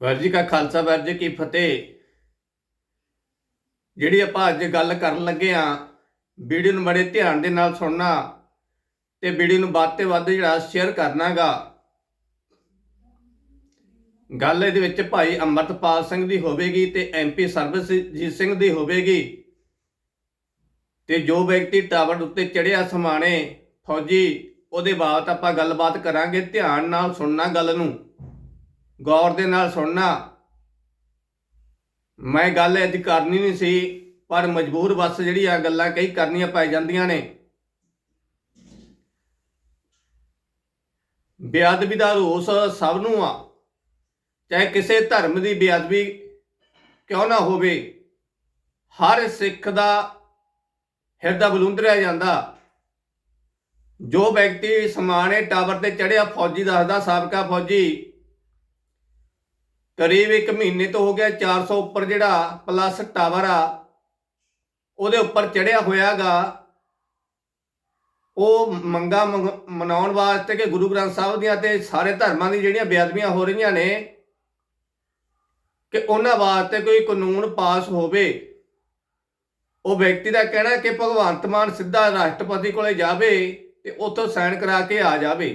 ਵਾਹਿਗੁਰੂ ਜੀ ਕਾ ਖਾਲਸਾ ਵਾਹਿਗੁਰੂ ਜੀ ਕੀ ਫਤਿਹ। ਜਿਹੜੀ ਆਪਾਂ ਅੱਜ ਗੱਲ ਕਰਨ ਲੱਗੇ ਆ, ਵੀਡੀਓ ਨੂੰ ਬੜੇ ਧਿਆਨ ਦੇ ਨਾਲ ਸੁਣਨਾ ਤੇ ਵੀਡੀਓ ਨੂੰ ਵੱਧ ਤੇ ਵੱਧ ਜਿਹੜਾ ਸ਼ੇਅਰ ਕਰਨਾਗਾ ਗੱਲ ਇਹਦੇ ਵਿੱਚ ਭਾਈ ਅਮਰਤਪਾਲ ਸਿੰਘ ਦੀ ਹੋਵੇਗੀ ਤੇ ਐਮਪੀ ਸਰਬਜੀਤ ਸਿੰਘ ਦੀ ਹੋਵੇਗੀ। ਤੇ ਜੋ ਵਿਅਕਤੀ ਟਾਵਰ ਉੱਤੇ ਚੜਿਆ ਸਮਾਣੇ ਫੌਜੀ, ਉਹਦੇ ਬਾਅਦ ਆਪਾਂ ਗੱਲਬਾਤ ਕਰਾਂਗੇ ਧਿਆਨ ਨਾਲ ਸੁਣਨਾ ਗੱਲ ਨੂੰ। ਗੌਰ ਦੇ ਨਾਲ ਸੁਣਨਾ। ਮੈਂ ਗੱਲ ਅੱਜ ਕਰਨੀ ਨਹੀਂ ਸੀ, ਪਰ ਮਜਬੂਰ ਬਸ ਜਿਹੜੀ ਆ ਗੱਲਾਂ ਕਈ ਕਰਨੀਆਂ ਪੈ ਜਾਂਦੀਆਂ ਨੇ। ਬੇਅਦਬੀ ਦਾ ਰੋਸ ਸਭ ਨੂੰ ਆ। ਚਾਹੇ ਕਿਸੇ ਧਰਮ ਦੀ ਬੇਅਦਬੀ ਕਿਉਂ ਨਾ ਹੋਵੇ, ਹਰ ਸਿੱਖ ਦਾ ਹਿਰਦਾ ਬਲੁੰਦਰਿਆ ਜਾਂਦਾ। ਜੋ ਵਿਅਕਤੀ ਸਮਾਣੇ ਟਾਵਰ ਤੇ ਚੜਿਆ ਫੌਜੀ ਦੱਸਦਾ, ਸਾਬਕਾ ਫੌਜੀ ਕਰੀਬ 1 ਮਹੀਨੇ ਤੋਂ ਹੋ ਗਿਆ 400 ਉੱਪਰ ਜਿਹੜਾ ਪਲੱਸ ਟਾਵਰ ਆ, ਉਹਦੇ ਉੱਪਰ ਚੜਿਆ ਹੋਇਆਗਾ। ਉਹ ਮੰਗਾ ਮਨਾਉਣ ਵਾਸਤੇ ਕਿ ਗੁਰੂ ਗ੍ਰੰਥ ਸਾਹਿਬ ਦੀਆਂ ਤੇ ਸਾਰੇ ਧਰਮਾਂ ਦੀ ਜਿਹੜੀਆਂ ਬੇਅਦਬੀਆਂ ਹੋ ਰਹੀਆਂ ਨੇ, ਕਿ ਉਹਨਾਂ ਵਾਸਤੇ ਕੋਈ ਕਾਨੂੰਨ ਪਾਸ ਹੋਵੇ। ਉਹ ਵਿਅਕਤੀ ਦਾ ਕਹਿਣਾ ਕਿ ਭਗਵੰਤ ਮਾਨ ਸਿੱਧਾ ਰਾਸ਼ਟਰਪਤੀ ਕੋਲੇ ਜਾਵੇ ਤੇ ਉੱਥੋਂ ਸਾਈਨ ਕਰਾ ਕੇ ਆ ਜਾਵੇ।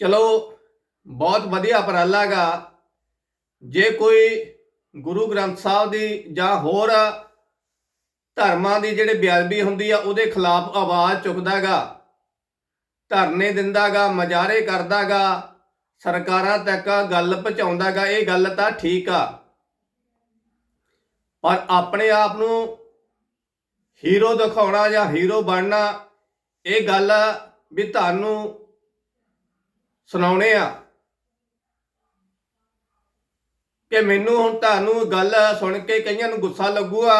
ਚਲੋ ਬਹੁਤ ਵਧੀਆ ਉਪਰਾਲਾ ਗਾ। ਜੇ ਕੋਈ ਗੁਰੂ ਗ੍ਰੰਥ ਸਾਹਿਬ ਦੀ ਜਾਂ ਹੋਰ ਧਰਮਾਂ ਦੀ ਜਿਹੜੇ ਬੇਅਦਬੀ ਹੁੰਦੀ ਆ, ਉਹਦੇ ਖਿਲਾਫ ਆਵਾਜ਼ ਚੁੱਕਦਾਗਾ ਧਰਨੇ ਦਿੰਦਾਗਾ ਮਜਾਰੇ ਕਰਦਾਗਾ ਸਰਕਾਰਾਂ ਤੱਕ ਗੱਲ ਪਹੁੰਚਾਉਂਦਾਗਾ ਇਹ ਗੱਲ ਤਾਂ ਠੀਕ ਆ। ਪਰ ਆਪਣੇ ਆਪ ਨੂੰ ਹੀਰੋ ਦਿਖਾਉਣਾ ਜਾਂ ਹੀਰੋ ਬਣਨਾ, ਇਹ ਗੱਲ ਵੀ ਤੁਹਾਨੂੰ ਸੁਣਾਉਣੇ ਆ। ਕਿ ਮੈਨੂੰ ਹੁਣ ਤੁਹਾਨੂੰ ਗੱਲ ਸੁਣ ਕੇ ਕਈਆਂ ਨੂੰ ਗੁੱਸਾ ਲੱਗੂਗਾ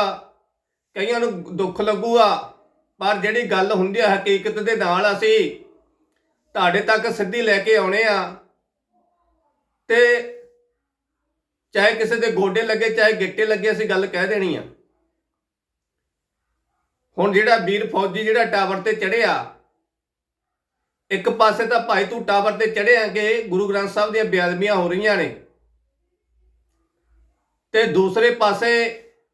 ਕਈਆਂ ਨੂੰ ਦੁੱਖ ਲੱਗੂਗਾ ਪਰ ਜਿਹੜੀ ਗੱਲ ਹੁੰਦੀ ਹੈ ਹਕੀਕਤ ਦੇ ਨਾਲ ਅਸੀਂ ਤੁਹਾਡੇ ਤੱਕ ਸਿੱਧੀ ਲੈ ਕੇ ਆਉਣੇ ਆ। ਤੇ ਚਾਹੇ ਕਿਸੇ ਦੇ ਗੋਡੇ ਲੱਗੇ, ਚਾਹੇ ਗਿੱਟੇ ਲੱਗੇ ਅਸੀਂ ਗੱਲ ਕਹਿ ਦੇਣੀ ਆ। ਹੁਣ ਜਿਹੜਾ ਵੀਰ ਫੌਜੀ ਜਿਹੜਾ ਟਾਵਰ ਤੇ ਚੜਿਆ ਇੱਕ ਪਾਸੇ ਤਾਂ ਭਾਈ ਤੂੰ ਟਾਵਰ ਤੇ ਚੜਿਆ ਕਿ ਗੁਰੂ ਗ੍ਰੰਥ ਸਾਹਿਬ ਦੀਆਂ ਬੇਅਦਬੀਆਂ ਹੋ ਰਹੀਆਂ ਨੇ। ਤੇ ਦੂਸਰੇ ਪਾਸੇ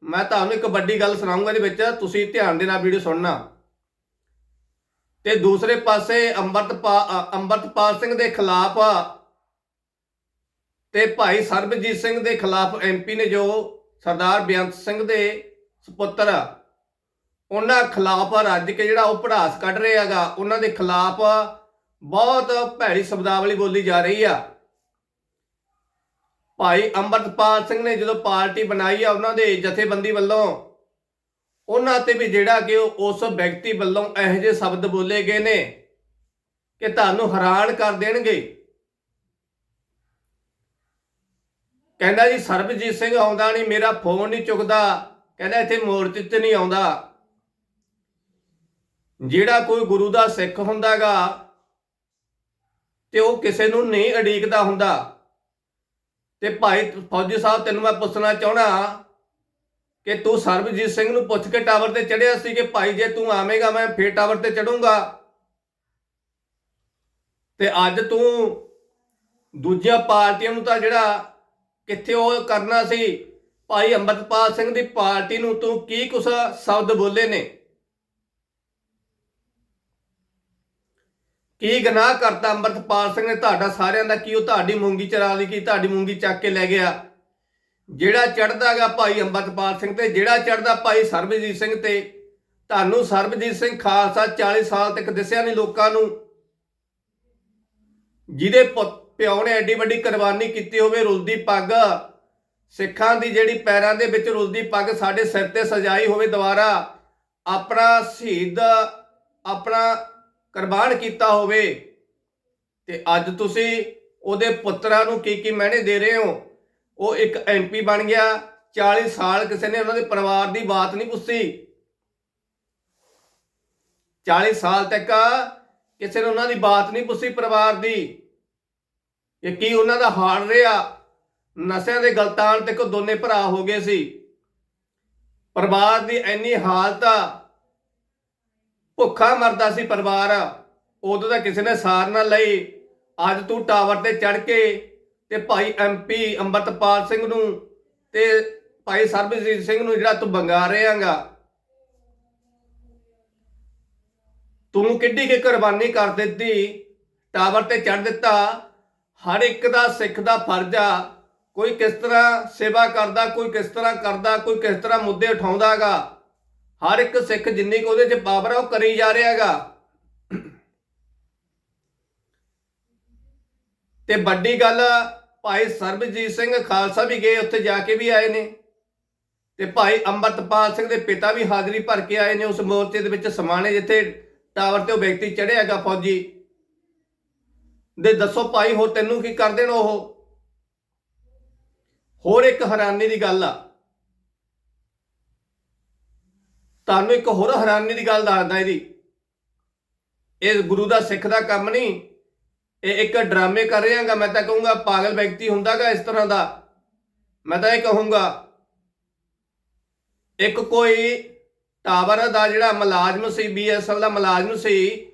ਮੈਂ ਤੁਹਾਨੂੰ ਇੱਕ ਵੱਡੀ ਗੱਲ ਸੁਣਾਉਂਗਾ ਇਹਦੇ ਵਿੱਚ, ਤੁਸੀਂ ਧਿਆਨ ਦੇ ਨਾਲ ਵੀਡੀਓ ਸੁਣਨਾ। ਤੇ ਦੂਸਰੇ ਪਾਸੇ ਅੰਮ੍ਰਿਤਪਾਲ ਅੰਮ੍ਰਿਤਪਾਲ ਸਿੰਘ ਦੇ ਖਿਲਾਫ ਤੇ ਭਾਈ ਸਰਬਜੀਤ ਸਿੰਘ ਦੇ ਖਿਲਾਫ ਐਮਪੀ ਨੇ ਜੋ ਸਰਦਾਰ ਬੇਅੰਤ ਸਿੰਘ ਦੇ ਸੁਪੁੱਤਰ, ਉਹਨਾਂ ਖਿਲਾਫ ਰੱਜ ਕੇ ਜਿਹੜਾ ਉਹ ਪੜਾਸ ਕੱਢ ਰਿਹਾ ਹੈਗਾ, ਉਹਨਾਂ ਦੇ ਖਿਲਾਫ ਬਹੁਤ ਭੈੜੀ ਸ਼ਬਦਾਵਲੀ ਬੋਲੀ ਜਾ ਰਹੀ ਆ। ਭਾਈ ਅੰਮ੍ਰਿਤਪਾਲ ਸਿੰਘ ਨੇ ਜਦੋਂ ਪਾਰਟੀ ਬਣਾਈ ਆ ਉਹਨਾਂ ਦੇ ਜਥੇਬੰਦੀ ਵੱਲੋਂ, ਉਹਨਾਂ ਤੇ ਵੀ ਜਿਹੜਾ ਕਿ ਉਸ ਵਿਅਕਤੀ ਵੱਲੋਂ ਇਹੋ ਜਿਹੇ ਸ਼ਬਦ ਬੋਲੇ ਗਏ ਨੇ ਕਿ ਤੁਹਾਨੂੰ ਹੈਰਾਨ ਕਰ ਦੇਣਗੇ। ਕਹਿੰਦਾ ਜੀ, ਸਰਬਜੀਤ ਸਿੰਘ ਆਉਂਦਾ ਨਹੀਂ, ਮੇਰਾ ਫੋਨ ਨਹੀਂ ਚੁੱਕਦਾ। ਕਹਿੰਦਾ ਇੱਥੇ ਮੋਰਚੇ 'ਤੇ ਨਹੀਂ ਆਉਂਦਾ। ਜਿਹੜਾ ਕੋਈ ਗੁਰੂ ਦਾ ਸਿੱਖ ਹੁੰਦਾਗਾ, ਤੇ ਉਹ ਕਿਸੇ ਨੂੰ ਨਹੀਂ ਅੜੀਕਦਾ ਹੁੰਦਾ। ਤੇ ਭਾਈ ਫੌਜੀ ਸਾਹਿਬ, ਤੈਨੂੰ ਮੈਂ ਪੁੱਛਣਾ ਚਾਹਣਾ ਕਿ ਤੂੰ ਸਰਬਜੀਤ ਸਿੰਘ ਨੂੰ ਪੁੱਛ ਕੇ ਟਾਵਰ ਤੇ ਚੜਿਆ ਸੀ ਕਿ ਭਾਈ ਜੇ ਤੂੰ ਆਵੇਂਗਾ, ਮੈਂ ਫੇਰ ਟਾਵਰ ਤੇ ਚੜੂੰਗਾ ਤੇ ਅੱਜ ਤੂੰ ਦੂਜੀਆਂ ਪਾਰਟੀਆਂ ਨੂੰ ਤਾਂ ਜਿਹੜਾ ਕਿੱਥੇ ਉਹ ਕਰਨਾ ਸੀ, ਭਾਈ ਅੰਮ੍ਰਿਤਪਾਲ ਸਿੰਘ ਦੀ ਪਾਰਟੀ ਨੂੰ ਤੂੰ ਕੀ ਕੁਛ ਸ਼ਬਦ ਬੋਲੇ ਨੇ? ਕੀ ਗਨਾਹ ਕਰਤਾ ਅੰਮ੍ਰਿਤਪਾਲ ਸਿੰਘ ਨੇ ਤੁਹਾਡਾ ਸਾਰਿਆਂ ਦਾ? ਕੀ ਉਹ ਤੁਹਾਡੀ ਮੂੰਗੀ ਚਰਾ ਲਈ ਕੀ ਤੁਹਾਡੀ ਮੂੰਗੀ ਚੱਕ ਕੇ ਲੈ ਗਿਆ? ਜਿਹੜਾ ਚੜਦਾਗਾ ਭਾਈ ਅੰਮ੍ਰਿਤਪਾਲ ਸਿੰਘ ਤੇ, ਜਿਹੜਾ ਚੜਦਾ ਭਾਈ ਸਰਬਜੀਤ ਸਿੰਘ ਤੇ। ਤੁਹਾਨੂੰ ਸਰਬਜੀਤ ਸਿੰਘ ਖਾਲਸਾ 40 ਸਾਲ ਤੱਕ ਦਿਸਿਆ ਨਹੀਂ ਲੋਕਾਂ ਨੂੰ। ਜਿਹਦੇ ਪਿਓ ਨੇ ਐਡੀ ਵੱਡੀ ਕੁਰਬਾਨੀ ਕੀਤੀ ਹੋਵੇ, ਰੁਲਦੀ ਪੱਗ। ਸਿੱਖਾਂ ਦੀ ਜਿਹੜੀ ਪੈਰਾਂ ਦੇ ਵਿੱਚ ਰੁਲਦੀ ਪੱਗ ਸਾਡੇ ਸਿਰ ਤੇ ਸਜਾਈ ਹੋਵੇ ਦੁਬਾਰਾ। ਆਪਣਾ ਸ਼ਹੀਦ, ਆਪਣਾ ਕੁਰਬਾਨ ਕੀਤਾ ਹੋਵੇ। ਤੇ ਅੱਜ ਤੁਸੀਂ ਉਹਦੇ ਪੁੱਤਰਾਂ ਨੂੰ ਕੀ ਕੀ ਮਹਿਣੇ ਦੇ ਰਹੇ ਹੋ? ਉਹ ਇੱਕ ਐਮਪੀ ਬਣ ਗਿਆ 40 ਸਾਲ ਕਿਸੇ ਨੇ ਉਹਨਾਂ ਦੇ ਪਰਿਵਾਰ ਦੀ ਬਾਤ ਨਹੀਂ ਪੁੱਛੀ। 40 ਸਾਲ ਤੱਕ ਕਿਸੇ ਨੇ ਉਹਨਾਂ ਦੀ ਬਾਤ ਨਹੀਂ ਪੁੱਛੀ ਪਰਿਵਾਰ ਦੀ। ਕਿ ਕੀ ਉਹਨਾਂ ਦਾ ਹਾਲ ਰਿਹਾ? ਨਸ਼ਿਆਂ ਦੇ ਗਲਤਾਨ ਤੇ ਕੋ ਦੋਨੇ ਭਰਾ ਹੋ ਗਏ ਸੀ। ਪਰਿਵਾਰ ਦੀ ਇੰਨੀ ਹਾਲਤ ਆ ਭੁੱਖਾ ਮਰਦਾ ਸੀ ਪਰਿਵਾਰ। ਉਦੋਂ ਤਾਂ ਕਿਸੇ ਨੇ ਸਾਰ ਨਾ ਲਈ। ਅੱਜ ਤੂੰ ਟਾਵਰ ਤੇ ਚੜ ਕੇ ਤੇ ਭਾਈ ਐਮਪੀ ਅੰਮ੍ਰਿਤਪਾਲ ਸਿੰਘ ਨੂੰ ਤੇ ਭਾਈ ਸਰਬਜੀਤ ਸਿੰਘ ਨੂੰ ਜਿਹੜਾ ਤੂੰ ਬੰਗਾ ਰਿਹਾਗਾ ਤੂੰ ਕਿੱਡੀ ਕਿ ਕੁਰਬਾਨੀ ਕਰ ਦਿੱਤੀ। ਟਾਵਰ ਤੇ ਚੜ ਦਿੱਤਾ। ਹਰ ਇੱਕ ਦਾ ਸਿੱਖ ਦਾ ਫਰਜ਼ ਆ। ਕੋਈ ਕਿਸ ਤਰ੍ਹਾਂ ਸੇਵਾ ਕਰਦਾ, ਕੋਈ ਕਿਸ ਤਰ੍ਹਾਂ ਕਰਦਾ, ਕੋਈ ਕਿਸ ਤਰ੍ਹਾਂ ਮੁੱਦੇ ਉਠਾਉਂਦਾਗਾ ਹਰ ਇੱਕ ਸਿੱਖ ਜਿੰਨੀ ਕੁ ਉਹਦੇ 'ਚ ਪਾਵਰ ਆ, ਉਹ ਕਰੀ ਜਾ ਰਿਹਾ ਹੈਗਾ। ਤੇ ਵੱਡੀ ਗੱਲ ਭਾਈ ਸਰਬਜੀਤ ਸਿੰਘ ਖਾਲਸਾ ਵੀ ਗਏ, ਉੱਥੇ ਜਾ ਕੇ ਵੀ ਆਏ ਨੇ। ਤੇ ਭਾਈ ਅੰਮ੍ਰਿਤਪਾਲ ਸਿੰਘ ਦੇ ਪਿਤਾ ਵੀ ਹਾਜ਼ਰੀ ਭਰ ਕੇ ਆਏ ਨੇ, ਉਸ ਮੋਰਚੇ ਦੇ ਵਿੱਚ ਸਮਾਣੇ ਜਿੱਥੇ ਟਾਵਰ ਤੇ ਉਹ ਵਿਅਕਤੀ ਚੜਿਆ ਹੈਗਾ ਫੌਜੀ। ਦੇ ਦੱਸੋ ਭਾਈ, ਹੋਰ ਤੈਨੂੰ ਕੀ ਕਰ ਦੇਣ ਉਹ? ਹੋਰ ਇੱਕ ਹੈਰਾਨੀ ਦੀ ਗੱਲ ਆ। ਤੁਹਾਨੂੰ ਇੱਕ ਹੋਰ ਹੈਰਾਨੀ ਦੀ ਗੱਲ ਦੱਸਦਾ ਇਹਦੀ। ਇਹ ਗੁਰੂ ਦਾ ਸਿੱਖ ਦਾ ਕੰਮ ਨਹੀਂ। ਇਹ ਇੱਕ ਡਰਾਮੇ ਕਰ ਰਿਹਾਗਾ ਮੈਂ ਤਾਂ ਕਹੂੰਗਾ ਪਾਗਲ ਵਿਅਕਤੀ ਹੁੰਦਾਗਾ ਇਸ ਤਰ੍ਹਾਂ ਦਾ। ਮੈਂ ਤਾਂ ਇਹ ਕਹੂੰਗਾ, ਇੱਕ ਕੋਈ ਟਾਵਰ ਦਾ ਜਿਹੜਾ ਮੁਲਾਜ਼ਮ ਸੀ ਬੀਐਸਐਲ ਦਾ ਮੁਲਾਜ਼ਮ ਸੀ,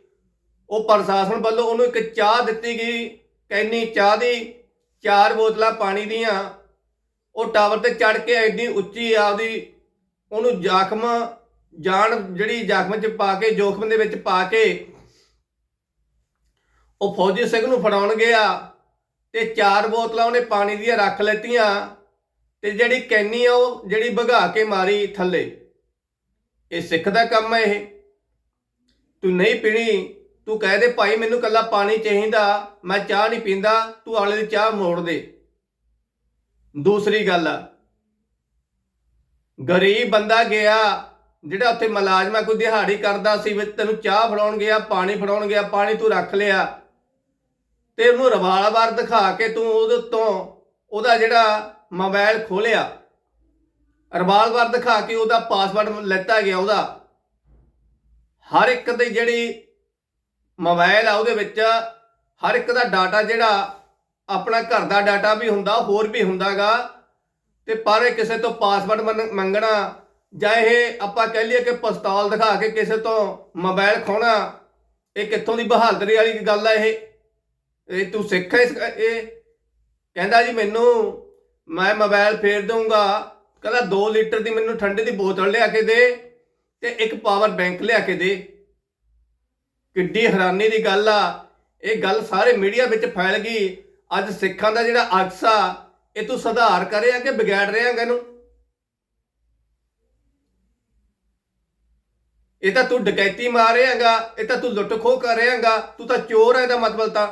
ਉਹ ਪ੍ਰਸ਼ਾਸਨ ਵੱਲੋਂ ਉਹਨੂੰ ਇੱਕ ਚਾਹ ਦਿੱਤੀ ਗਈ। ਕੈਨੀ ਚਾਹ ਦੀ, ਚਾਰ ਬੋਤਲਾਂ ਪਾਣੀ ਦੀਆਂ। ਉਹ ਟਾਵਰ ਤੇ ਚੜ ਕੇ ਐਡੀ ਉੱਚੀ ਆਪਦੀ ਉਹਨੂੰ ਜ਼ਖਮ ਜਾਨ ਜਿਹੜੀ ਜ਼ਖਮ 'ਚ ਪਾ ਕੇ, ਜੋਖਮ ਦੇ ਵਿੱਚ ਪਾ ਕੇ ਉਹ ਫੌਜੀ ਸਿੰਘ ਨੂੰ ਫੜਾਉਣ ਗਿਆ ਤੇ ਚਾਰ ਬੋਤਲਾਂ ਉਹਨੇ ਪਾਣੀ ਦੀਆਂ ਰੱਖ ਲੈਤੀਆਂ ਤੇ ਜਿਹੜੀ ਕੈਨੀ ਆ ਉਹ ਜਿਹੜੀ ਭਗਾ ਕੇ ਮਾਰੀ ਥੱਲੇ। ਇਹ ਸਿੱਖ ਦਾ ਕੰਮ ਹੈ ਇਹ। ਤੂੰ ਨਹੀਂ ਪੀਣੀ, ਤੂੰ ਕਹਿ ਦੇ, ਭਾਈ, ਮੈਨੂੰ ਕੱਲਾ ਪਾਣੀ ਚਾਹੀਦਾ, ਮੈਂ ਚਾਹ ਨਹੀਂ ਪੀਂਦਾ, ਤੂੰ ਆਲੇ ਦੀ ਚਾਹ ਮੋੜ ਦੇ। ਦੂਸਰੀ ਗੱਲ ਗਰੀਬ ਬੰਦਾ ਗਿਆ ਜਿਹੜਾ ਉੱਥੇ ਮੁਲਾਜ਼ਮ ਕੋਈ ਦਿਹਾੜੀ ਕਰਦਾ ਸੀ ਵੀ ਤੈਨੂੰ ਚਾਹ ਫੜਾਉਣ ਗਿਆ ਪਾਣੀ ਫੜਾਉਣ ਗਿਆ ਪਾਣੀ ਤੂੰ ਰੱਖ ਲਿਆ। ਤੇ ਉਹਨੂੰ ਰਿਵਾਲਵਰ ਦਿਖਾ ਕੇ ਤੂੰ ਉਹਦੇ ਤੋਂ ਉਹਦਾ ਜਿਹੜਾ ਮੋਬਾਈਲ ਖੋਲਿਆ ਵਾਰ ਦਿਖਾ ਕੇ ਉਹਦਾ ਪਾਸਵਰਡ ਲੈਤਾ ਗਿਆ ਉਹਦਾ। ਹਰ ਇੱਕ ਦੀ ਜਿਹੜੀ ਮੋਬਾਈਲ ਆ ਉਹਦੇ ਵਿੱਚ, ਹਰ ਇੱਕ ਦਾ ਡਾਟਾ ਜਿਹੜਾ ਆਪਣਾ ਘਰ ਦਾ ਡਾਟਾ ਵੀ ਹੁੰਦਾ, ਹੋਰ ਵੀ ਹੁੰਦਾਗਾ। ਤੇ ਪਰ ਕਿਸੇ ਤੋਂ ਪਾਸਵਰਡ ਮੰਨ- ਮੰਗਣਾ ਜਾਂ ਇਹ ਆਪਾਂ ਕਹਿ ਲਈਏ ਕਿ ਪਿਸਤੌਲ ਦਿਖਾ ਕੇ ਕਿਸੇ ਤੋਂ ਮੋਬਾਈਲ ਖੋਣਾ ਇਹ ਕਿੱਥੋਂ ਦੀ ਬਹਾਦਰੀ ਵਾਲੀ ਗੱਲ ਆ ਇਹ? ਇਹ ਤੂੰ ਸਿੱਖ ਹੈ ਇਹ? ਕਹਿੰਦਾ ਜੀ ਮੈਨੂੰ, ਮੈਂ ਮੋਬਾਈਲ ਫੇਰ ਦਊਂਗਾ, ਕਹਿੰਦਾ 2 ਲੀਟਰ ਦੀ ਮੈਨੂੰ ਠੰਡੇ ਦੀ ਬੋਤਲ ਲਿਆ ਕੇ ਦੇ ਤੇ ਇੱਕ ਪਾਵਰ ਬੈਂਕ ਲਿਆ ਕੇ ਦੇ। ਕਿੱਡੀ ਹੈਰਾਨੀ ਦੀ ਗੱਲ ਆ, ਇਹ ਗੱਲ ਸਾਰੇ ਮੀਡੀਆ ਵਿੱਚ ਫੈਲ ਗਈ। ਅੱਜ ਸਿੱਖਾਂ ਦਾ ਜਿਹੜਾ ਅਕਸ ਆ, ਇਹ ਤੂੰ ਸੁਧਾਰ ਕਰਿਆ ਕਿ ਵਿਗਾੜ ਰਿਆਂਗਾ ਇਹਨੂੰ? ਇਹ ਤਾਂ ਤੂੰ ਡਕੈਤੀ ਮਾਰ ਰਿਆਂਗਾ ਇਹ ਤਾਂ ਤੂੰ ਲੁੱਟ ਖੋਹ ਕਰ ਰਿਆਂਗਾ ਤੂੰ ਤਾਂ ਚੋਰ ਹੈ ਇਹਦਾ ਮਤਲਬ ਤਾਂ।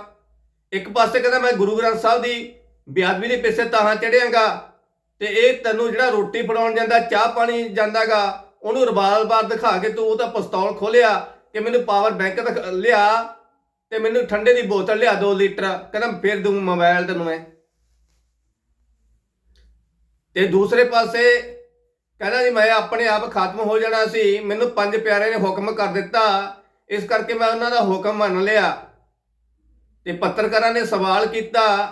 ਇੱਕ ਪਾਸੇ ਕਹਿੰਦਾ ਮੈਂ ਗੁਰੂ ਗ੍ਰੰਥ ਸਾਹਿਬ ਦੀ ਬੇਅਦਬੀ ਦੇ ਪਿੱਛੇ ਤਾਹਾਂ ਚੜਿਆਂਗਾ ਤੇ ਇਹ ਤੈਨੂੰ ਜਿਹੜਾ ਰੋਟੀ ਫੜਾਉਣ ਜਾਂਦਾ, ਚਾਹ ਪਾਣੀ ਜਾਂਦਾਗਾ, ਉਹਨੂੰ ਰਿਵਾਲਵਰ ਦਿਖਾ ਕੇ ਤੂੰ ਉਹਦਾ ਪਿਸਤੌਲ ਖੋਲਿਆ ਕਿ ਮੈਨੂੰ ਪਾਵਰ ਬੈਂਕ ਦਿਖ- ਲਿਆ ਤੇ ਮੈਨੂੰ ਠੰਡੇ ਦੀ ਬੋਤਲ ਲਿਆ 2 ਲੀਟਰ। ਕਹਿੰਦਾ ਫੇਰ ਦੂੰ ਮੋਬਾਈਲ ਤੈਨੂੰ ਮੈਂ। ਤੇ ਦੂਸਰੇ ਪਾਸੇ ਕਹਿੰਦਾ ਜੀ, ਮੈਂ ਆਪਣੇ ਆਪ ਖਤਮ ਹੋ ਜਾਣਾ ਸੀ, ਮੈਨੂੰ ਪੰਜ ਪਿਆਰੇ ਨੇ ਹੁਕਮ ਕਰ ਦਿੱਤਾ। ਇਸ ਕਰਕੇ ਮੈਂ ਉਹਨਾਂ ਦਾ ਹੁਕਮ ਮੰਨ ਲਿਆ। ਤੇ ਪੱਤਰਕਾਰਾਂ ਨੇ ਸਵਾਲ ਕੀਤਾ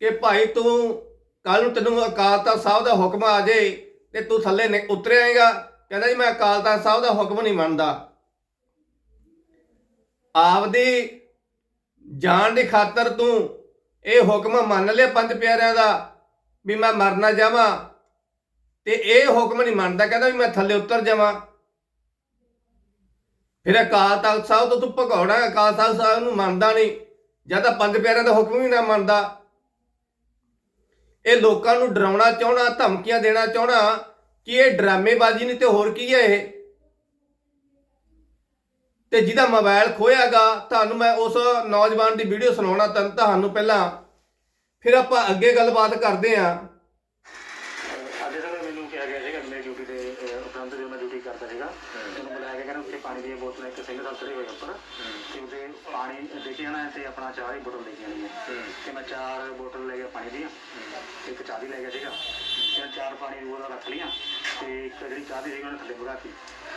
ਕਿ ਭਾਈ ਤੂੰ ਕੱਲ ਨੂੰ ਤੈਨੂੰ ਅਕਾਲ ਤਖਤ ਸਾਹਿਬ ਦਾ ਹੁਕਮ ਆ ਜੇ ਤੇ ਤੂੰ ਥੱਲੇ ਨਿ- ਉਤਰ ਆਏਗਾ ਕਹਿੰਦਾ ਜੀ, ਮੈਂ ਅਕਾਲ ਤਖਤ ਸਾਹਿਬ ਦਾ ਹੁਕਮ ਨਹੀਂ ਮੰਨਦਾ। ਆਪਦੀ ਜਾਨ ਦੀ ਖਾਤਰ ਤੂੰ ਇਹ ਹੁਕਮ ਮੰਨ ਲਿਆ ਪੰਜ ਪਿਆਰਿਆਂ ਦਾ ਵੀ ਮੈਂ ਮਰਨਾ ਜਾਵਾਂ। ਤੇ ਇਹ ਹੁਕਮ ਨਹੀਂ ਮੰਨਦਾ, ਕਹਿੰਦਾ ਵੀ ਮੈਂ ਥੱਲੇ ਉਤਰ ਜਾਵਾਂ। ਫਿਰ ਅਕਾਲ ਤਖਤ ਸਾਹਿਬ ਤੋਂ ਤੂੰ ਭਗੌੜਾ, ਅਕਾਲ ਤਖਤ ਸਾਹਿਬ ਨੂੰ ਮੰਨਦਾ ਨਹੀਂ। ਜਾਂ ਤਾਂ ਪੰਜ ਪਿਆਰਿਆਂ ਦਾ ਹੁਕਮ ਵੀ ਨਾ ਮੰਨਦਾ। ਇਹ ਲੋਕਾਂ ਨੂੰ ਡਰਾਉਣਾ ਚਾਹਣਾ ਧਮਕੀਆਂ ਦੇਣਾ ਚਾਹਣਾ ਕਿ ਇਹ ਡਰਾਮੇਬਾਜ਼ੀ ਨਹੀਂ ਤੇ ਹੋਰ ਕੀ ਹੈ ਇਹ? ਤੇ ਜਿਹਦਾ ਮੋਬਾਈਲ ਖੋਇਆਗਾ, ਤੁਹਾਨੂੰ ਮੈਂ ਉਸ ਨੌਜਵਾਨ ਦੀ ਵੀਡੀਓ ਸੁਣਾਉਣਾ ਤੁਹਾਨੂੰ ਪਹਿਲਾਂ। ਫਿਰ ਆਪਾਂ ਅੱਗੇ ਗੱਲਬਾਤ ਕਰਦੇ ਆਂ ਅੱਜ ਸਰ ਮੈਨੂੰ ਕਿਹਾ ਗਿਆ ਸੀਗਾ ਮੇਰੀ ਡਿਊਟੀ ਤੇ ਅਹ, ਉਪਰੰਤ ਜਦੋਂ ਮੈਂ ਡਿਊਟੀ ਕਰਦਾ ਸੀਗਾ ਮੈਨੂੰ ਬੁਲਾਇਆ ਗਿਆ ਕਹਿੰਦਾ ਉੱਥੇ ਪਾਣੀ ਦੀਆਂ ਬੋਤਲਾਂ ਇੱਕ ਸਿੰਘ ਸਾਹਿਬ ਚੜੇ ਹੋਏ ਉੱਪਰ ਤੇ ਉਹਦੇ ਪਾਣੀ ਦੇ ਕੇ ਆਣਾ ਤੇ ਆਪਣਾ ਚਾਹ ਦੀ ਬੋਤਲ ਲੈ ਕੇ ਆਣੀ ਹੈ। ਤੇ ਮੈਂ ਚਾਰ ਬੋਤਲ ਲੈ ਗਿਆ ਪਾਣੀ ਦੀਆਂ ਇੱਕ ਚਾਹ ਦੀ ਲੈ ਗਿਆ ਸੀਗਾ। ਤੇ ਚਾਰ ਪਾਣੀ ਦੀ ਬੋਤਲਾਂ ਰੱਖ ਲੀਆਂ ਤੇ ਇੱਕ ਜਿਹੜੀ ਚਾਹ ਦੀ ਸੀ ਉਹਨਾਂ ਥੱਲੇ ਭਗਾਤੀ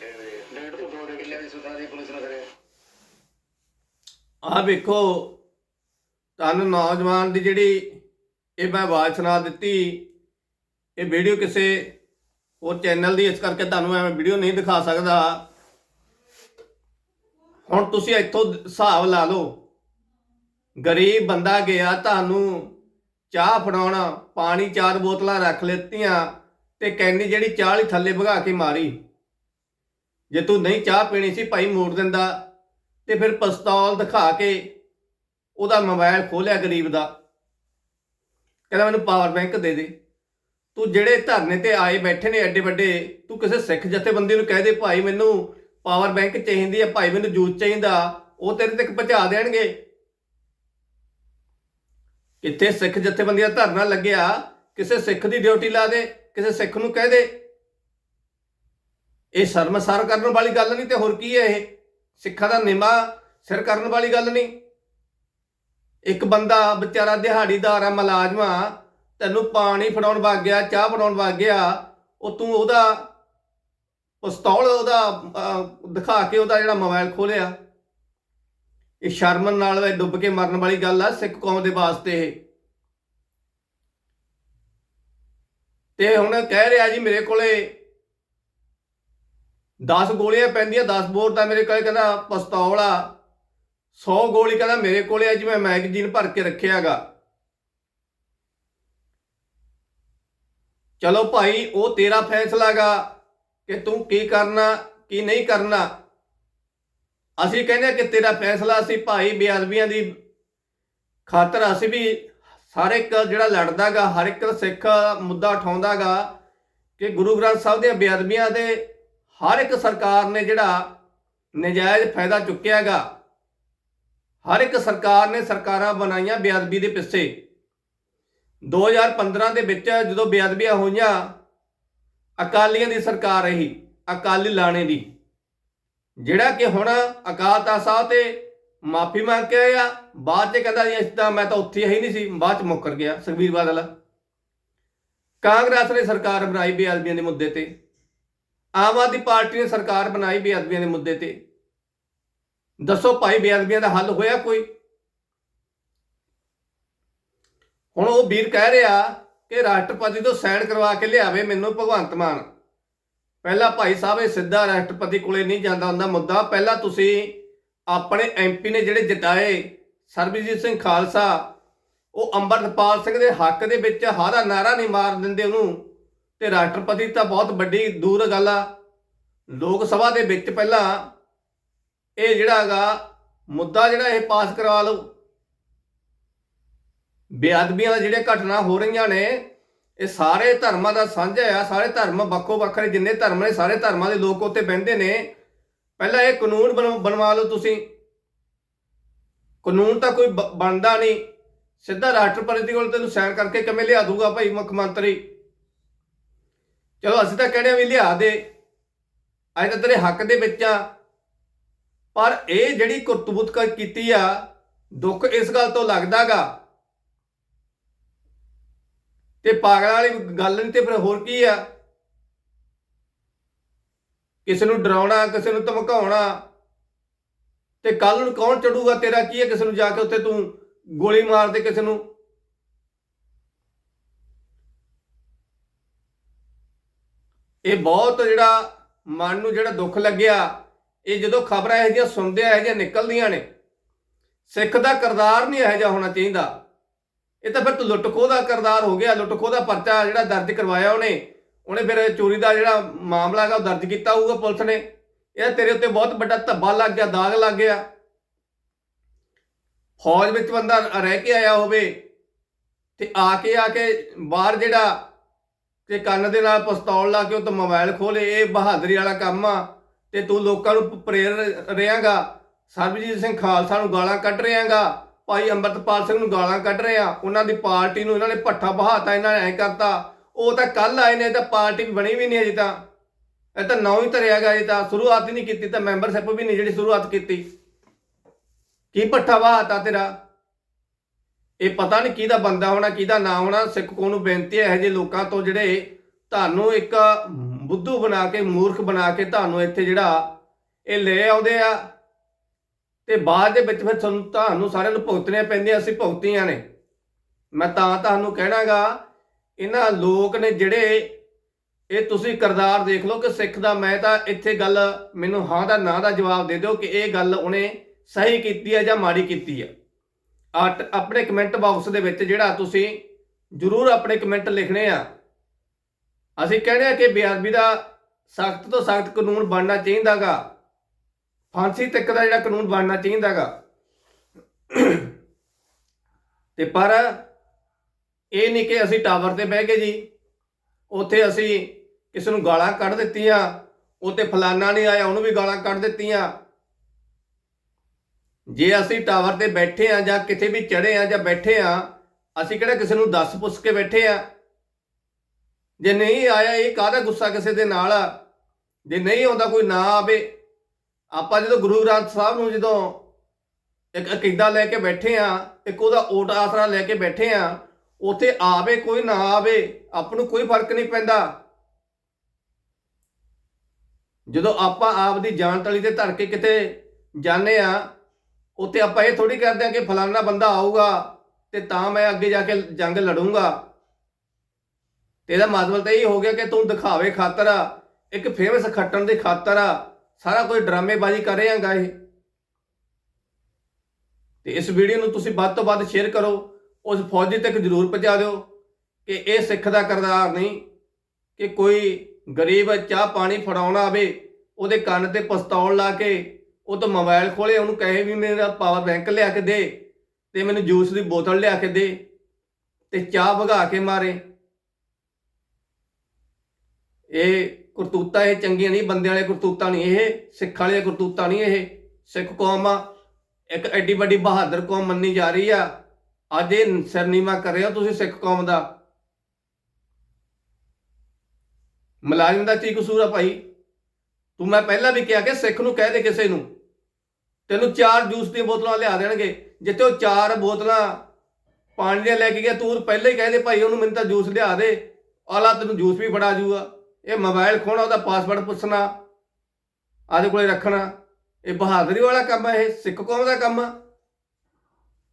ਡੇਢ ਆ ਵੇਖੋ ਤੁਹਾਨੂੰ ਨੌਜਵਾਨ ਦੀ ਜਿਹੜੀ ਇਹ ਮੈਂ ਆਵਾਜ਼ ਸੁਣਾ ਦਿੱਤੀ, ਇਹ ਵੀਡੀਓ ਕਿਸੇ ਉਹ ਚੈਨਲ ਦੀ, ਇਸ ਕਰਕੇ ਤੁਹਾਨੂੰ ਐਵੇਂ ਵੀਡੀਓ ਨਹੀਂ ਦਿਖਾ ਸਕਦਾ। ਹੁਣ ਤੁਸੀਂ ਇੱਥੋਂ ਹਿਸਾਬ ਲਾ ਲਓ, ਗਰੀਬ ਬੰਦਾ ਗਿਆ, ਤੁਹਾਨੂੰ ਚਾਹ ਫੜਾਉਣਾ, ਪਾਣੀ, ਚਾਰ ਬੋਤਲਾਂ ਰੱਖ ਲੈਤੀਆਂ ਤੇ ਕੈਨੀ ਜਿਹੜੀ ਚਾਹ ਲਈ ਥੱਲੇ ਭਗਾ ਕੇ ਮਾਰੀ। ਜੇ ਤੂੰ ਨਹੀਂ ਚਾਹ ਪੀਣੀ ਸੀ, ਭਾਈ ਮੋੜ ਦਿੰਦਾ। ਤੇ ਫਿਰ ਪਿਸਤੌਲ ਦਿਖਾ ਕੇ ਉਹਦਾ ਮੋਬਾਈਲ ਖੋਲਿਆ ਗਰੀਬ ਦਾ। ਕਹਿੰਦਾ, ਮੈਨੂੰ ਪਾਵਰ ਬੈਂਕ ਦੇ ਦੇ। ਤੂੰ ਜਿਹੜੇ ਧਰਨੇ ਤੇ ਆਏ ਬੈਠੇ ਨੇ ਐਡੇ ਵੱਡੇ, ਤੂੰ ਕਿਸੇ ਸਿੱਖ ਜਥੇਬੰਦੀ ਨੂੰ ਕਹਿ ਦੇ, ਭਾਈ ਮੈਨੂੰ ਪਾਵਰ ਬੈਂਕ ਚਾਹੀਦੀ ਹੈ, ਭਾਈ ਮੈਨੂੰ ਜੂਸ ਚਾਹੀਦਾ, ਉਹ ਤੇਰੇ ਤੱਕ ਪਹੁੰਚਾ ਦੇਣਗੇ। ਕਿੱਥੇ ਸਿੱਖ ਜਥੇਬੰਦੀਆਂ ਧਰਨਾ ਲੱਗਿਆ? ਕਿਸੇ ਸਿੱਖ ਦੀ ਡਿਊਟੀ ਲਾ ਦੇ, ਕਿਸੇ ਸਿੱਖ ਨੂੰ ਕਹਿ ਦੇ। ਇਹ ਸ਼ਰਮਸਾਰ ਕਰਨ ਵਾਲੀ ਗੱਲ ਨਹੀਂ ਤੇ ਹੋਰ ਕੀ ਹੈ ਇਹ? ਸਿੱਖਾਂ ਦਾ ਨਿਮਾ ਸਿਰ ਕਰਨ ਵਾਲੀ ਗੱਲ ਨਹੀਂ। ਇੱਕ ਬੰਦਾ ਵਿਚਾਰਾ ਦਿਹਾੜੀਦਾਰ ਆ ਮੁਲਾਜ਼ਮਾ ਤੈਨੂੰ ਪਾਣੀ ਫੜਾਉਣ ਵਗ ਗਿਆ ਚਾਹ ਫੜਾਉਣ ਵਗ ਗਿਆ ਉਹ ਤੂੰ ਉਹਦਾ ਪਿਸਤੌਲ ਉਹਦਾ ਅਹ, ਦਿਖਾ ਕੇ ਉਹਦਾ ਜਿਹੜਾ ਮੋਬਾਈਲ ਖੋਲਿਆ ਇਹ ਸ਼ਰਮ ਨਾਲ ਡੁੱਬ ਕੇ ਮਰਨ ਵਾਲੀ ਗੱਲ ਆ ਸਿੱਖ ਕੌਮ ਦੇ ਵਾਸਤੇ ਇਹ। ਤੇ ਹੁਣ ਕਹਿ ਰਿਹਾ ਜੀ ਮੇਰੇ ਕੋਲੇ 10 ਗੋਲੀਆਂ ਪੈਂਦੀਆਂ 10 ਬੋਰ ਦਾ ਮੇਰੇ ਕੋਲ ਕਹਿੰਦਾ ਪਿਸਤੌਲ ਆ। 100 ਗੋਲੀ ਕਹਿੰਦਾ ਮੇਰੇ ਕੋਲੇ ਆ ਜਿਵੇਂ ਮੈਗਜ਼ੀਨ ਭਰ ਕੇ ਰੱਖਿਆਗਾ। ਚਲੋ ਭਾਈ, ਉਹ ਤੇਰਾ ਫੈਸਲਾਗਾ ਕਿ ਤੂੰ ਕੀ ਕਰਨਾ, ਕੀ ਨਹੀਂ ਕਰਨਾ। ਅਸੀਂ ਕਹਿੰਦੇ ਹਾਂ ਕਿ ਤੇਰਾ ਫੈਸਲਾ ਅਸੀਂ ਭਾਈ ਬੇਅਦਬੀਆਂ ਦੀ ਖਾਤਰ ਅਸੀਂ ਵੀ ਹਰ ਇੱਕ ਜਿਹੜਾ ਲੜਦਾਗਾ, ਹਰ ਇੱਕ ਸਿੱਖ ਮੁੱਦਾ ਉਠਾਉਂਦਾਗਾ ਕਿ ਗੁਰੂ ਗ੍ਰੰਥ ਸਾਹਿਬ ਦੀਆਂ ਬੇਅਦਬੀਆਂ ਦੇ ਹਰ ਇੱਕ ਸਰਕਾਰ ਨੇ ਜਿਹੜਾ ਨਜਾਇਜ਼ ਫਾਇਦਾ ਚੁੱਕਿਆਗਾ ਹਰ ਇੱਕ ਸਰਕਾਰ ਨੇ ਸਰਕਾਰਾਂ ਬਣਾਈਆਂ ਬੇਅਦਬੀ ਦੇ ਪਿੱਛੇ। 2015 ਦੇ ਵਿੱਚ ਜਦੋਂ ਬੇਅਦਬੀਆਂ ਹੋਈਆਂ, ਅਕਾਲੀਆਂ ਦੀ ਸਰਕਾਰ ਰਹੀ, ਅਕਾਲੀ ਲਾਣੇ ਦੀ। ਜਿਹੜਾ ਕਿ ਹੁਣ ਅਕਾਲ ਤਖਤ ਸਾਹਿਬ ਤੇ ਮਾਫੀ ਮੰਗ ਕੇ ਆਇਆ ਬਾਅਦ ਚ ਕਹਿੰਦਾ ਜੀ ਅਸੀਂ ਤਾਂ, ਮੈਂ ਤਾਂ ਉੱਥੇ ਹੀ ਨਹੀਂ ਸੀ, ਬਾਅਦ ਚ ਮੁੱਕਰ ਗਿਆ ਸੁਖਬੀਰ ਬਾਦਲ। ਕਾਂਗਰਸ ਨੇ ਸਰਕਾਰ ਬਣਾਈ ਬੇਅਦਬੀਆਂ ਦੇ ਮੁੱਦੇ ਤੇ। ਆਮ ਆਦਮੀ ਪਾਰਟੀ ਨੇ ਸਰਕਾਰ ਬਣਾਈ ਬੇਅਦਬੀਆਂ ਦੇ ਮੁੱਦੇ ਤੇ। ਦੱਸੋ ਭਾਈ ਬੇਅਦਬੀਆਂ ਦਾ ਹੱਲ ਹੋਇਆ ਕੋਈ? ਹੁਣ ਉਹ ਵੀਰ ਕਹਿ ਰਿਹਾ ਕਿ ਰਾਸ਼ਟਰਪਤੀ ਤੋਂ ਸਾਈਨ ਕਰਵਾ ਕੇ ਲਿਆਵੇ ਮੈਨੂੰ ਭਗਵੰਤ ਮਾਨ। ਪਹਿਲਾਂ ਭਾਈ ਸਾਹਿਬ ਇਹ ਸਿੱਧਾ ਰਾਸ਼ਟਰਪਤੀ ਕੋਲੇ ਨਹੀਂ ਜਾਂਦਾ ਹੁੰਦਾ ਮੁੱਦਾ। ਪਹਿਲਾਂ ਤੁਸੀਂ ਆਪਣੇ ਐਮਪੀ ਨੇ ਜਿਹੜੇ ਜਿਤਾਏ, ਸਰਬਜੀਤ ਸਿੰਘ ਖਾਲਸਾ, ਉਹ ਅੰਮ੍ਰਿਤਪਾਲ ਸਿੰਘ ਦੇ ਹੱਕ ਦੇ ਵਿੱਚ ਹਾਰਾ ਨਾਰਾ ਨਹੀਂ ਮਾਰ ਦਿੰਦੇ ਉਹਨੂੰ। ਤੇ ਰਾਸ਼ਟਰਪਤੀ ਤਾਂ ਬਹੁਤ ਵੱਡੀ ਦੂਰ ਗੱਲ ਆ। ਲੋਕ ਸਭਾ ਦੇ ਵਿੱਚ ਪਹਿਲਾਂ ਇਹ ਜਿਹੜਾ ਹੈਗਾ, ਮੁੱਦਾ ਜਿਹੜਾ ਇਹ ਪਾਸ ਕਰਵਾ ਲਓ। ਬੇਅਦਬੀਆਂ ਦਾ ਜਿਹੜੇ ਘਟਨਾ ਹੋ ਰਹੀਆਂ ਨੇ, ਇਹ ਸਾਰੇ ਧਰਮਾਂ ਦਾ ਸਾਂਝਾ ਆ। ਸਾਰੇ ਧਰਮ ਵੱਖੋ ਵੱਖਰੇ ਜਿੰਨੇ ਧਰਮ ਨੇ, ਸਾਰੇ ਧਰਮਾਂ ਦੇ ਲੋਕ ਉੱਤੇ ਬਹਿੰਦੇ ਨੇ। ਪਹਿਲਾਂ ਇਹ ਕਾਨੂੰਨ ਬਣ- ਬਣਵਾ ਲਓ ਤੁਸੀਂ। ਕਾਨੂੰਨ ਤਾਂ ਕੋਈ ਬ- ਬਣਦਾ ਨਹੀਂ। ਸਿੱਧਾ ਰਾਸ਼ਟਰਪਤੀ ਕੋਲ ਤੈਨੂੰ ਸਾਈਨ ਕਰਕੇ ਕਿਵੇਂ ਲਿਆ ਦੂਗਾ ਭਾਈ ਮੁੱਖ ਮੰਤਰੀ? ਚਲੋ ਅਸੀਂ ਤਾਂ ਕਹਿੰਦੇ ਆ ਵੀ ਲਿਆ ਦੇ। ਅਸੀਂ ਤਾਂ ਤੇਰੇ ਹੱਕ ਦੇ ਵਿੱਚ ਆ। ਪਰ ਇਹ ਜਿਹੜੀ ਕਰਤੂਤ ਕੀਤੀ ਆ, ਦੁੱਖ ਇਸ ਗੱਲ ਤੋਂ ਲੱਗਦਾਗਾ। ਤੇ ਪਾਗਲਾਂ ਵਾਲੀ ਗੱਲ ਨਹੀਂ ਤੇ ਫਿਰ ਹੋਰ ਕੀ ਆ? ਕਿਸੇ ਨੂੰ ਡਰਾਉਣਾ, ਕਿਸੇ ਨੂੰ ਧਮਕਾਉਣਾ। ਤੇ ਕੱਲ ਨੂੰ ਕੌਣ ਚੜੂਗਾ? ਤੇਰਾ ਕੀ ਹੈ ਕਿਸੇ ਨੂੰ ਜਾ ਕੇ ਉੱਥੇ ਤੂੰ ਗੋਲੀ ਮਾਰ ਦੇ, ਕਿਸੇ ਨੂੰ ਇਹ ਬਹੁਤ ਜਿਹੜਾ ਮਨ ਨੂੰ ਜਿਹੜਾ ਦੁੱਖ ਲੱਗਿਆ, ਇਹ ਜਦੋਂ ਖਬਰਾਂ ਇਹੋ ਜਿਹੀਆਂ ਸੁਣਦੇ ਆ ਇਹੋ ਜਿਹੀਆਂ ਨਿਕਲਦੀਆਂ ਨੇ, ਸਿੱਖ ਦਾ ਕਰਦਾਰ ਨਹੀਂ ਇਹੋ ਜਿਹਾ ਹੋਣਾ ਚਾਹੀਦਾ। ਇਹ ਤਾਂ ਫਿਰ ਲੁੱਟ ਖੋਹ ਦਾ ਕਰਦਾਰ ਹੋ ਗਿਆ, ਲੁੱਟ ਖੋਹ ਦਾ ਪਰਚਾ ਜਿਹੜਾ ਦਰਜ ਕਰਵਾਇਆ ਉਹਨੇ ਉਹਨੇ ਫਿਰ ਚੋਰੀ ਦਾ ਜਿਹੜਾ ਮਾਮਲਾ ਹੈਗਾ ਉਹ ਦਰਜ ਕੀਤਾ ਹੋਊਗਾ ਪੁਲਿਸ ਨੇ। ਇਹ ਤੇਰੇ ਉੱਤੇ ਬਹੁਤ ਵੱਡਾ ਧੱਬਾ ਲੱਗ ਗਿਆ, ਦਾਗ ਲੱਗ ਗਿਆ। ਫੌਜ ਵਿੱਚ ਬੰਦਾ ਰਹਿ ਕੇ ਆਇਆ ਹੋਵੇ ਤੇ ਆ ਕੇ ਆ ਕੇ ਬਾਹਰ ਜਿਹੜਾ ਤੇ ਕੰਨ ਦੇ ਨਾਲ ਪਿਸਤੌਲ ਲਾ ਕੇ ਉਹ ਤਾਂ ਮੋਬਾਈਲ ਖੋਲੇ ਇਹ ਬਹਾਦਰੀ ਵਾਲਾ ਕੰਮ ਆ। ਤੇ ਤੂੰ ਲੋਕਾਂ ਨੂੰ ਪ੍ਰੇਰ ਰਿਆਂਗਾ ਸਰਬਜੀਤ ਸਿੰਘ ਖਾਲਸਾ ਨੂੰ ਗਾਲਾਂ ਕੱਢ ਰਿਆਂਗਾ ਭਾਈ ਅੰਮ੍ਰਿਤਪਾਲ ਸਿੰਘ ਨੂੰ ਗਾਲਾਂ ਕੱਢ ਰਿਆ ਉਹਨਾਂ ਦੀ ਪਾਰਟੀ ਨੂੰ ਇਹਨਾਂ ਨੇ ਪੱਠਾ ਬਹਾਤਾ, ਇਹਨਾਂ ਨੇ ਐ ਕਰਤਾ। ਉਹ ਤਾਂ ਕੱਲ ਆਏ ਨੇ ਤਾਂ ਪਾਰਟੀ ਬਣੀ ਵੀ ਨਹੀਂ ਅਜੇ ਤਾਂ। ਇਹ ਤਾਂ ਨੌ ਹੀ ਧਰਿਆ ਗਿਆ ਅਜੇ ਤਾਂ। ਸ਼ੁਰੂਆਤ ਹੀ ਨਹੀਂ ਕੀਤੀ ਤਾਂ ਮੈਂਬਰਸ਼ਿਪ ਵੀ ਨਹੀਂ ਜਿਹੜੀ ਸ਼ੁਰੂਆਤ ਕੀਤੀ। ਕੀ ਪੱਠਾ ਬਹਾਤਾ ਤੇਰਾ? ਇਹ ਪਤਾ ਨਹੀਂ ਕਿਹਦਾ ਬੰਦਾ ਹੋਣਾ, ਕਿਹਦਾ ਨਾ ਹੋਣਾ, ਸਿੱਖ ਕੌਮ ਨੂੰ ਬੇਨਤੀ ਹੈ ਇਹੋ ਜਿਹੇ ਲੋਕਾਂ ਤੋਂ ਜਿਹੜੇ ਤੁਹਾਨੂੰ ਇੱਕ ਬੁੱਧੂ ਬਣਾ ਕੇ, ਮੂਰਖ ਬਣਾ ਕੇ ਤੁਹਾਨੂੰ ਇੱਥੇ ਜਿਹੜਾ ਇਹ ਲੈ ਆਉਂਦੇ ਆ ਤੇ ਬਾਅਦ ਦੇ ਵਿੱਚ ਫਿਰ ਤੁਹਾਨੂੰ ਤੁਹਾਨੂੰ ਸਾਰਿਆਂ ਨੂੰ ਭੁਗਤਣੀਆਂ ਪੈਂਦੀਆਂ, ਅਸੀਂ ਭੁਗਤੀਆਂ ਨੇ। ਮੈਂ ਤਾਂ ਤੁਹਾਨੂੰ ਕਹਿਣਾਗਾ, ਇਹਨਾਂ ਲੋਕ ਨੇ ਜਿਹੜੇ ਇਹ ਤੁਸੀਂ ਕਰਦਾਰ ਦੇਖ ਲਓ ਕਿ ਸਿੱਖ ਦਾ, ਮੈਂ ਤਾਂ ਇੱਥੇ ਗੱਲ ਮੈਨੂੰ ਹਾਂ ਦਾ, ਨਾ ਦਾ ਜਵਾਬ ਦੇ ਦਿਓ ਕਿ ਇਹ ਗੱਲ ਉਹਨੇ ਸਹੀ ਕੀਤੀ ਹੈ ਜਾਂ ਮਾੜੀ ਕੀਤੀ ਹੈ। ਆਪਣੇ ਕਮੈਂਟ ਬਾਕਸ ਦੇ ਵਿੱਚ ਜਿਹੜਾ ਤੁਸੀਂ ਜਰੂਰ ਆਪਣੇ ਕਮੈਂਟ ਲਿਖਣੇ ਆ। ਅਸੀਂ ਕਹਿੰਦੇ ਆ ਕਿ ਬੇਅਦਬੀ ਦਾ ਸਖਤ ਤੋਂ ਸਖਤ ਕਾਨੂੰਨ ਬਣਨਾ ਚਾਹੀਦਾਗਾ। ਫਾਂਸੀ ਤੱਕ ਦਾ ਜਿਹੜਾ ਕਾਨੂੰਨ ਬਣਨਾ ਚਾਹੀਦਾਗਾ। ਤੇ ਪਰ ਇਹ ਨਹੀਂ ਕਿ ਅਸੀਂ ਟਾਵਰ ਤੇ ਬਹਿ ਗਏ ਜੀ। ਉੱਥੇ ਅਸੀਂ ਕਿਸੇ ਨੂੰ ਗਾਲਾਂ ਕੱਢ ਦਿੱਤੀਆਂ ਉੱਤੇ ਫਲਾਨਾ ਨਹੀਂ ਆਇਆ, ਉਹਨੂੰ ਵੀ ਗਾਲਾਂ ਕੱਢ ਦਿੱਤੀਆਂ। ਜੇ ਅਸੀਂ ਟਾਵਰ ਤੇ ਬੈਠੇ ਆ ਜਾਂ ਕਿਤੇ ਵੀ ਚੜੇ ਆ ਜਾਂ ਬੈਠੇ ਆ ਅਸੀਂ ਕਿਹੜਾ ਕਿਸੇ ਨੂੰ ਦੱਸ ਪੁੱਛ ਕੇ ਬੈਠੇ ਆ ਜੇ ਨਹੀਂ ਆਇਆ, ਇਹ ਕਾਹਦਾ ਗੁੱਸਾ ਕਿਸੇ ਦੇ ਨਾਲ ਆ? ਜੇ ਨਹੀਂ ਆਉਂਦਾ, ਕੋਈ ਨਾ ਆਵੇ। ਆਪਾਂ ਜਦੋਂ ਗੁਰੂ ਗ੍ਰੰਥ ਸਾਹਿਬ ਨੂੰ ਜਦੋਂ ਇੱਕ ਅਕੀਦਾ ਲੈ ਕੇ ਬੈਠੇ ਆ ਇੱਕ ਉਹਦਾ ਓਟ ਆਸਰਾ ਲੈ ਕੇ ਬੈਠੇ ਆ ਉਥੇ ਆਵੇ, ਕੋਈ ਨਾ ਆਵੇ, ਆਪ ਨੂੰ ਕੋਈ ਫ਼ਰਕ ਨਹੀਂ ਪੈਂਦਾ। ਜਦੋਂ ਆਪਾਂ ਆਪ ਦੀ ਜਾਨ ਤਲੀ ਤੇ ਧਰ ਕੇ ਕਿਤੇ ਜਾਂਦੇ ਆ ਉੱਥੇ ਆਪਾਂ ਇਹ ਥੋੜੀ ਕਰਦੇ ਆ ਕਿ ਫਲਾਨਾ ਬੰਦਾ ਆਊਗਾ ਤੇ ਤਾਂ ਮੈਂ ਅੱਗੇ ਜਾ ਕੇ ਜੰਗ ਲੜੂੰਗਾ। ਤੇ ਇਹਦਾ ਮਤਲਬ ਤਾਂ ਇਹ ਹੋ ਗਿਆ ਕਿ ਤੂੰ ਦਿਖਾਵੇ ਖਾਤਰ ਆ ਇੱਕ ਫੇਮਸ ਖੱਟਣ ਦੇ ਖਾਤਰ ਆ ਸਾਰਾ ਕੋਈ ਡਰਾਮੇਬਾਜ਼ੀ ਕਰ ਰਿਹਾਗਾ ਇਹ। ਤੇ ਇਸ ਵੀਡੀਓ ਨੂੰ ਤੁਸੀਂ ਵੱਧ ਤੋਂ ਵੱਧ ਸ਼ੇਅਰ ਕਰੋ, ਉਸ ਫੌਜੀ ਤੱਕ ਜਰੂਰ ਪਹੁੰਚਾ ਦਿਓ ਕਿ ਇਹ ਸਿੱਖ ਦਾ ਕਰਦਾਰ ਨਹੀਂ, ਕਿ ਕੋਈ ਗਰੀਬ ਚਾਹ ਪਾਣੀ ਫੜਾਉਣਾ ਆਵੇ, ਉਹਦੇ ਕੰਨ ਤੇ ਪਿਸਤੌਲ ਲਾ ਕੇ ਉਹ ਤਾਂ ਮੋਬਾਈਲ ਖੋਲੇ ਉਹਨੂੰ ਕਹੇ ਵੀ ਮੇਰਾ ਪਾਵਰ ਬੈਂਕ ਲਿਆ ਕੇ ਦੇ ਤੇ ਮੈਨੂੰ ਜੂਸ ਦੀ ਬੋਤਲ ਲਿਆ ਕੇ ਦੇ ਤੇ ਚਾਹ ਭਗਾ ਕੇ ਮਾਰੇ। ਇਹ ਕਰਤੂਤਾਂ, ਇਹ ਚੰਗੀਆਂ ਨਹੀਂ, ਬੰਦਿਆਂ ਵਾਲੇ ਕਰਤੂਤਾਂ ਨਹੀਂ, ਇਹ ਸਿੱਖ ਵਾਲੇ ਕਰਤੂਤਾ ਨਹੀਂ, ਇਹ ਸਿੱਖ ਕੌਮ ਆ। ਇੱਕ ਐਡੀ ਵੱਡੀ ਬਹਾਦਰ ਕੌਮ ਮੰਨੀ ਜਾ ਰਹੀ ਆ। ਅੱਜ ਇਹ ਸਰਨੀਮਾ ਕਰ ਰਹੇ ਹੋ ਤੁਸੀਂ ਸਿੱਖ ਕੌਮ ਦਾ। ਮੁਲਾਜ਼ਮ ਦਾ ਕੀ ਕਸੂਰ ਆ ਭਾਈ? ਤੂੰ ਮੈਂ ਪਹਿਲਾਂ ਵੀ ਕਿਹਾ ਕਿ ਸਿੱਖ ਨੂੰ ਕਹਿ ਦੇ ਕਿਸੇ ਨੂੰ, ਤੈਨੂੰ ਚਾਰ ਜੂਸ ਦੀਆਂ ਬੋਤਲਾਂ ਲਿਆ ਦੇਣਗੇ। ਜਿੱਥੇ ਉਹ ਚਾਰ ਬੋਤਲਾਂ ਪਾਣੀ ਦੀਆਂ ਲੈ ਕੇ ਗਿਆ, ਤੂੰ ਪਹਿਲਾਂ ਹੀ ਕਹਿ ਦੇ, ਭਾਈ, ਉਹਨੂੰ ਮੈਨੂੰ ਤਾਂ ਜੂਸ ਲਿਆ ਦੇ। ਆਲਾ, ਤੈਨੂੰ ਜੂਸ ਵੀ ਫੜਾ ਜੂਗਾ। ਇਹ ਮੋਬਾਈਲ ਖੋਣਾ ਉਹਦਾ ਪਾਸਵਰਡ ਪੁੱਛਣਾ, ਆਦੇ ਕੋਲੇ ਰੱਖਣਾ। ਇਹ ਬਹਾਦਰੀ ਵਾਲਾ ਕੰਮ ਹੈ ਇਹ, ਸਿੱਖ ਕੌਮ ਦਾ ਕੰਮ ਆ।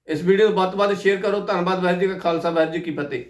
ਇਸ ਵੀਡੀਓ ਨੂੰ ਵੱਧ ਤੋਂ ਵੱਧ ਸ਼ੇਅਰ ਕਰੋ। ਧੰਨਵਾਦ ਵਾਹਿਗੁਰੂ ਜੀ ਕਾ ਖਾਲਸਾ, ਵਾਹਿਗੁਰੂ ਜੀ ਕੀ ਫਤਿਹ।